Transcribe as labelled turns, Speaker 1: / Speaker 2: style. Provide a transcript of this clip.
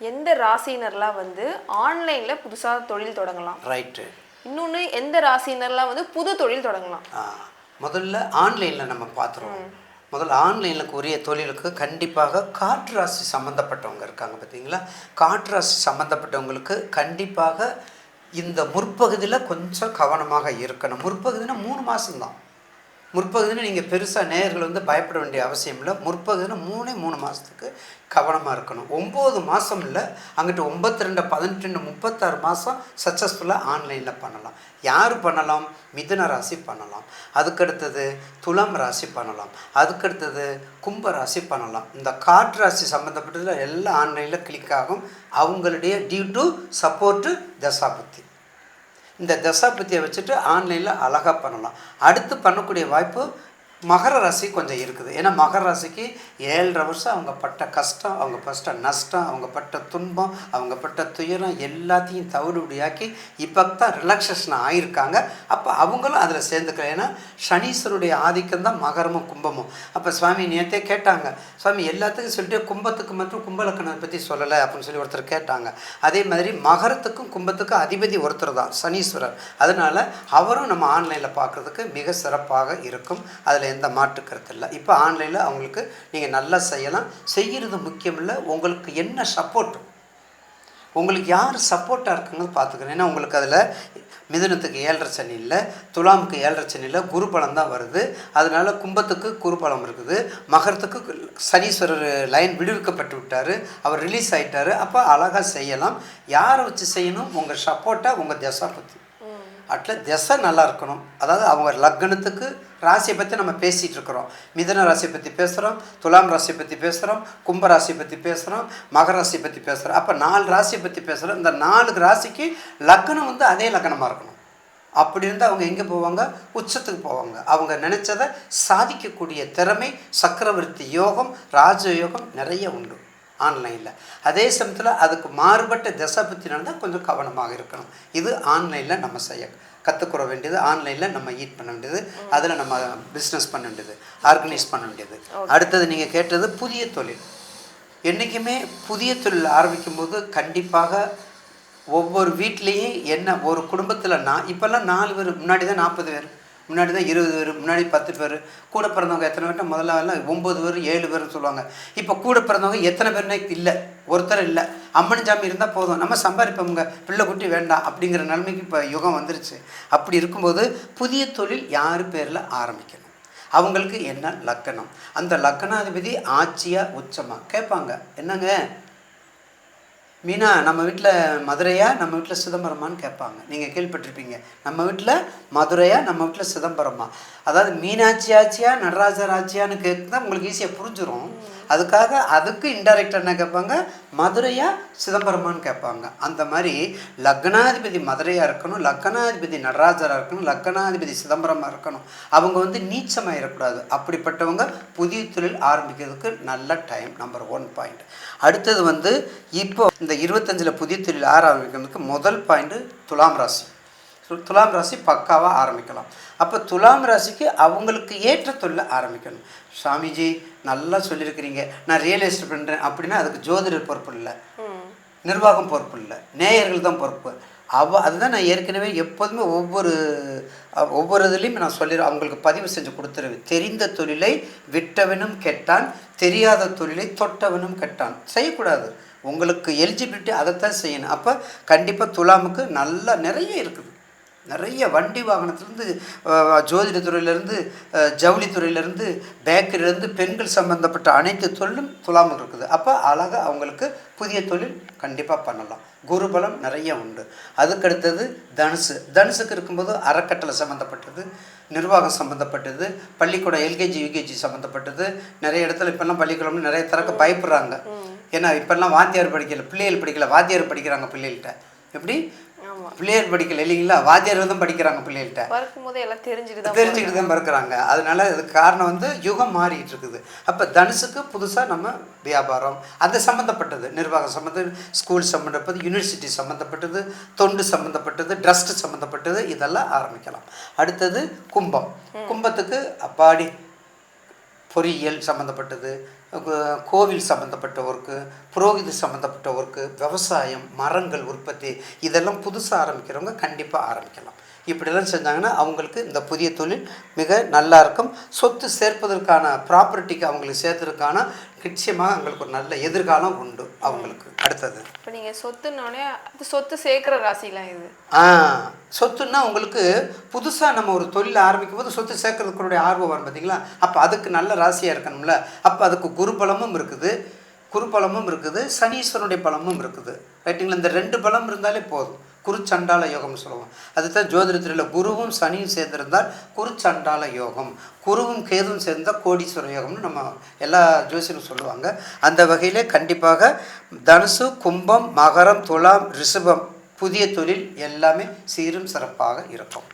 Speaker 1: எந்த ராசினர்லாம் வந்து ஆன்லைன்ல புதுசா தொழில் தொடங்கலாம்?
Speaker 2: ரைட்டு
Speaker 1: இன்னொன்னு எந்த ராசினர்லாம் வந்து புது தொழில் தொடங்கலாம்?
Speaker 2: முதல்ல ஆன்லைனில் நம்ம பார்த்துருவோம் முதல்ல ஆன்லைனில் உரிய தொழிலுக்கு கண்டிப்பாக காற்று ராசி சம்மந்தப்பட்டவங்க இருக்காங்க பார்த்தீங்களா காற்று ராசி சம்மந்தப்பட்டவங்களுக்கு கண்டிப்பாக இந்த முற்பகுதியில் கொஞ்சம் கவனமாக இருக்கணும். முற்பகுதினா மூணு மாதம்தான் முற்பகுதியில் நீங்கள் பெருசாக நேயர்கள் வந்து பயப்பட வேண்டிய அவசியம் இல்லை. முற்பகுதின்னு மூணே மூணு மாதத்துக்கு கவனமாக இருக்கணும். ஒம்பது மாதம் இல்லை அங்கிட்டு ஒம்பத்தி ரெண்டு பதினெட்டு ரெண்டு முப்பத்தாறு மாதம் சக்ஸஸ்ஃபுல்லாக ஆன்லைனில் பண்ணலாம். யார் பண்ணலாம்? மிதுன ராசி பண்ணலாம். அதுக்கடுத்தது துலாம் ராசி பண்ணலாம். அதுக்கடுத்தது கும்ப ராசி பண்ணலாம். இந்த காற்று ராசி சம்மந்தப்பட்டதில் எல்லாம் ஆன்லைனில் கிளிக் ஆகும். அவங்களுடைய டியூ டு சப்போர்ட்டு தசாபுத்தி இந்த தசாபத்தியை வச்சுட்டு ஆன்லைனில் அழகாக பண்ணலாம். அடுத்து பண்ணக்கூடிய வாய்ப்பு மகர ராசி கொஞ்சம் இருக்குது. ஏன்னா மகர ராசிக்கு ஏழரை வருஷம் அவங்க பட்ட கஷ்டம் அவங்க பட்ட நஷ்டம் அவங்க பட்ட துன்பம் அவங்க பட்ட துயரம் எல்லாத்தையும் தவிடுபடியாக்கி இப்போ தான் ரிலாக்ஸேஷன் ஆகியிருக்காங்க அப்போ அவங்களும் அதில் சேர்ந்துக்கலாம் ஏன்னா சனீஸ்வருடைய ஆதிக்கம் தான் மகரமும் கும்பமும். அப்போ சுவாமி நேற்றே கேட்டாங்க. சுவாமி எல்லாத்துக்கும் சொல்லிட்டு கும்பத்துக்கு மட்டும் கும்பலக்கணத்தை பற்றி சொல்லலை அப்படின்னு சொல்லி ஒருத்தர் கேட்டாங்க. அதே மாதிரி மகரத்துக்கும் கும்பத்துக்கும் அதிபதி ஒருத்தர் தான் சனீஸ்வரர். அதனால் அவரும் நம்ம ஆன்லைனில் பார்க்குறதுக்கு மிக சிறப்பாக இருக்கும். அதில் எந்த மாற்று கருத்து இல்லை. இப்போ ஆன்லைனில் அவங்களுக்கு நீங்கள் நல்லா செய்யலாம். செய்கிறது முக்கியம் இல்லை. உங்களுக்கு என்ன சப்போர்ட் உங்களுக்கு யார் சப்போர்ட்டாக இருக்குங்கிறது பார்த்துக்கணும் ஏன்னா உங்களுக்கு அதில் மிதுனத்துக்கு ஏழரை சனி இல்லை துலாமுக்கு ஏழரை சனி இல்லை குரு பலம் தான் வருது. அதனால கும்பத்துக்கு குரு பலம் இருக்குது. மகரத்துக்கு சனீஸ்வரர் லைன் விடுவிக்கப்பட்டு விட்டார். அவர் ரிலீஸ் ஆகிட்டார் அப்போ அழகாக செய்யலாம். யாரை வச்சு செய்யணும்? உங்கள் சப்போர்ட்டாக உங்கள் தசா பற்றி அட்ல திசை நல்லா இருக்கணும். அதாவது அவங்க லக்னத்துக்கு ராசியை பற்றி நம்ம பேசிகிட்டு இருக்கிறோம். மிதன ராசியை பற்றி பேசுகிறோம் துலாம் ராசியை பற்றி பேசுகிறோம் கும்ப ராசியை பற்றி பேசுகிறோம் மகர ராசியை பற்றி பேசுகிறோம் அப்போ நாலு ராசியை பற்றி பேசுகிறோம் இந்த நாலு ராசிக்கு லக்னம் வந்து அதே லக்னமாக இருக்கணும். அப்படி இருந்தால் அவங்க எங்கே போவாங்க? உச்சத்துக்கு போவாங்க. அவங்க நினச்சதை சாதிக்கக்கூடிய திறமை சக்கரவர்த்தி யோகம் ராஜயோகம் நிறைய உண்டு. ஆன்லைனில் அதே சமயத்தில் அதுக்கு மாறுபட்ட திசை பற்றி நடந்தால் கொஞ்சம் கவனமாக இருக்கணும். இது ஆன்லைனில் நம்ம செய்ய கற்றுக்குற வேண்டியது ஆன்லைனில் நம்ம ஈட் பண்ண வேண்டியது அதில் நம்ம பிஸ்னஸ் பண்ண வேண்டியது ஆர்கனைஸ் பண்ண வேண்டியது. அடுத்தது நீங்கள் கேட்டது புதிய தொழில். என்றைக்குமே புதிய தொழில் ஆரம்பிக்கும் போது கண்டிப்பாக ஒவ்வொரு வீட்லேயும் என்ன ஒரு குடும்பத்தில் நான் இப்போல்லாம் நாலு பேர் முன்னாடி தான் நாற்பது பேர். முன்னாடி தான் இருபது பேர் முன்னாடி பத்து பேர் கூட பிறந்தவங்க எத்தனை பேர் முதல்ல எல்லாம் ஒம்பது பேர் ஏழு பேர்னு சொல்லுவாங்க. இப்போ கூட பிறந்தவங்க எத்தனை பேர்னே இல்லை ஒருத்தர் இல்லை. அம்மன் சாமி இருந்தால் போதும். நம்ம சம்பாதிப்போங்க பிள்ளை குட்டி வேண்டாம் அப்படிங்கிற நிலைமைக்கு இப்போ யுகம் வந்துருச்சு. அப்படி இருக்கும்போது புதிய தொழில் யார் பேரில் ஆரம்பிக்கணும்? அவங்களுக்கு என்ன லக்கணம்? அந்த லக்கணாதிபதி ஆட்சியாக உச்சமாக கேட்பாங்க என்னங்க? மீனா நம்ம வீட்டில் மதுரையா நம்ம வீட்டில் சிதம்பரமான்னு கேட்பாங்க. நீங்கள் கேள்விப்பட்டிருப்பீங்க. நம்ம வீட்டில் மதுரையா நம்ம வீட்டில் சிதம்பரமா. அதாவது மீனாட்சி ஆச்சியா நடராஜர் ஆச்சியான்னு கேட்குதான் உங்களுக்கு ஈஸியாக புரிஞ்சிடும் அதுக்காக அதுக்கு இன்டைரக்டாக என்ன கேட்பாங்க? மதுரையா சிதம்பரமான்னு கேட்பாங்க. அந்த மாதிரி லக்னாதிபதி மதுரையாக இருக்கணும் லக்னாதிபதி நடராஜராக இருக்கணும் லக்னாதிபதி சிதம்பரமாக இருக்கணும். அவங்க வந்து நீச்சமாயிடக்கூடாது அப்படிப்பட்டவங்க புதிய தொழில் ஆரம்பிக்கிறதுக்கு நல்ல டைம் நம்பர் ஒன் பாயிண்ட் அடுத்தது வந்து இப்போ இந்த இருபத்தஞ்சில் புதிய தொழில் ஆரம்பிக்கிறதுக்கு முதல் பாயிண்ட்டு துலாம் ராசி. துலாம் ராசி பக்காவாக ஆரம்பிக்கலாம். அப்போ துலாம் ராசிக்கு அவங்களுக்கு ஏற்ற தொழிலை ஆரம்பிக்கணும். சாமிஜி நல்லா சொல்லியிருக்கிறீங்க நான் ரியல் எஸ்டேட் பண்ணுறேன் அப்படின்னா அதுக்கு ஜோதிடர் பொறுப்பு இல்லை. நிர்வாகம் பொறுப்பு இல்லை. நேயர்கள் தான் பொறுப்பு. அவ அதுதான் நான் ஏற்கனவே எப்போதுமே ஒவ்வொரு ஒவ்வொரு இதுலேயும் நான் சொல்லிடுறேன் அவங்களுக்கு பதிவு செஞ்சு கொடுத்துருவேன். தெரிந்த தொழிலை விட்டவனும் கெட்டான் தெரியாத தொழிலை தொட்டவனும் கெட்டான். செய்யக்கூடாது. உங்களுக்கு எலிஜிபிலிட்டி அதைத்தான் செய்யணும். அப்போ கண்டிப்பாக துலாமுக்கு நல்லா நிறைய இருக்குது. நிறைய வண்டி வாகனத்துலேருந்து ஜோதிட துறையிலேருந்து ஜவுளி துறையிலேருந்து பேக்கரியிலேருந்து பெண்கள் சம்பந்தப்பட்ட அனைத்து தொழிலும் துலாமுக்கு இருக்குது. அப்போ அழகாக அவங்களுக்கு புதிய தொழில் கண்டிப்பாக பண்ணலாம். குருபலம் நிறைய உண்டு. அதுக்கடுத்தது தனுசு. தனுசுக்கு இருக்கும்போது அறக்கட்டளை சம்மந்தப்பட்டது நிர்வாகம் சம்மந்தப்பட்டது பள்ளிக்கூடம் எல்கேஜி யூகேஜி சம்மந்தப்பட்டது நிறைய இடத்துல இப்போல்லாம் பள்ளிக்கூடம்னு நிறைய திறக்க பயப்படுறாங்க. ஏன்னா இப்போல்லாம் வாத்தியார் படிக்கல பிள்ளைகள் படிக்கல வாத்தியார் படிக்கிறாங்க பிள்ளைகள்கிட்ட. எப்படி? பிள்ளையார் படிக்கல இல்லைங்களா? வாத்தியார் தான் படிக்கிறாங்க பிள்ளைகள்கிட்ட.
Speaker 1: பறக்கும் போதே எல்லாம் தெரிஞ்சுட்டு
Speaker 2: தெரிஞ்சுக்கிட்டு தான் பிறக்கிறாங்க. அதனால இதுக்கு காரணம் வந்து யுகம் மாறிட்டு இருக்குது. அப்போ தனுசுக்கு புதுசாக நம்ம வியாபாரம் அது சம்மந்தப்பட்டது நிர்வாகம் சம்மந்தம் ஸ்கூல் சம்மந்தப்பட்டது யூனிவர்சிட்டி சம்மந்தப்பட்டது தொண்டு சம்மந்தப்பட்டது ட்ரஸ்ட் சம்மந்தப்பட்டது இதெல்லாம் ஆரம்பிக்கலாம். அடுத்தது கும்பம். கும்பத்துக்கு அப்பாடி பொறியியல் சம்மந்தப்பட்டது கோவில் சம்மந்தப்பட்ட ஒர்க்கு புரோகிதி சம்மந்தப்பட்ட ஒர்க்கு விவசாயம் மரங்கள் உற்பத்தி இதெல்லாம் புதுசாக ஆரம்பிக்கிறவங்க கண்டிப்பாக ஆரம்பிக்கலாம். இப்படிலாம் செஞ்சாங்கன்னா அவங்களுக்கு இந்த புதிய தொழில் மிக நல்லா இருக்கும் சொத்து சேர்ப்பதற்கான ப்ராப்பர்ட்டிக்கு அவங்களுக்கு சேர்த்ததுக்கான நிச்சயமாக அவங்களுக்கு ஒரு நல்ல எதிர்காலம் உண்டு அவங்களுக்கு. அடுத்தது.
Speaker 1: இப்போ நீங்கள் சொத்துன்னொடனே அது சொத்து சேர்க்குற ராசிலாம் இது.
Speaker 2: ஆ சொத்துன்னா உங்களுக்கு புதுசாக நம்ம ஒரு தொழில் ஆரம்பிக்கும் போது சொத்து சேர்க்கறதுக்குடைய ஆர்வம் வரும் பார்த்தீங்களா அப்போ அதுக்கு நல்ல ராசியாக இருக்கணும்ல. அப்போ அதுக்கு குரு பலமும் இருக்குது. குரு பலமும் இருக்குது. சனீஸ்வரனுடைய பலமும் இருக்குது. ரைட்டுங்களா? இந்த ரெண்டு பலம் இருந்தாலே போதும். குருச்சண்டால யோகம்னு சொல்லுவோம். அதுதான் ஜோதிடத்தில் குருவும் சனியும் சேர்ந்திருந்தால் குருச்சண்டால யோகம். குருவும் கேதும் சேர்ந்தால் கோடீஸ்வர யோகம்னு நம்ம எல்லா ஜோசியரும் சொல்லுவாங்க. அந்த வகையிலே கண்டிப்பாக தனுசு கும்பம் மகரம் துலாம் ரிஷபம் புதிய தொழில் எல்லாமே சீரும் சிறப்பாக இருக்கும்.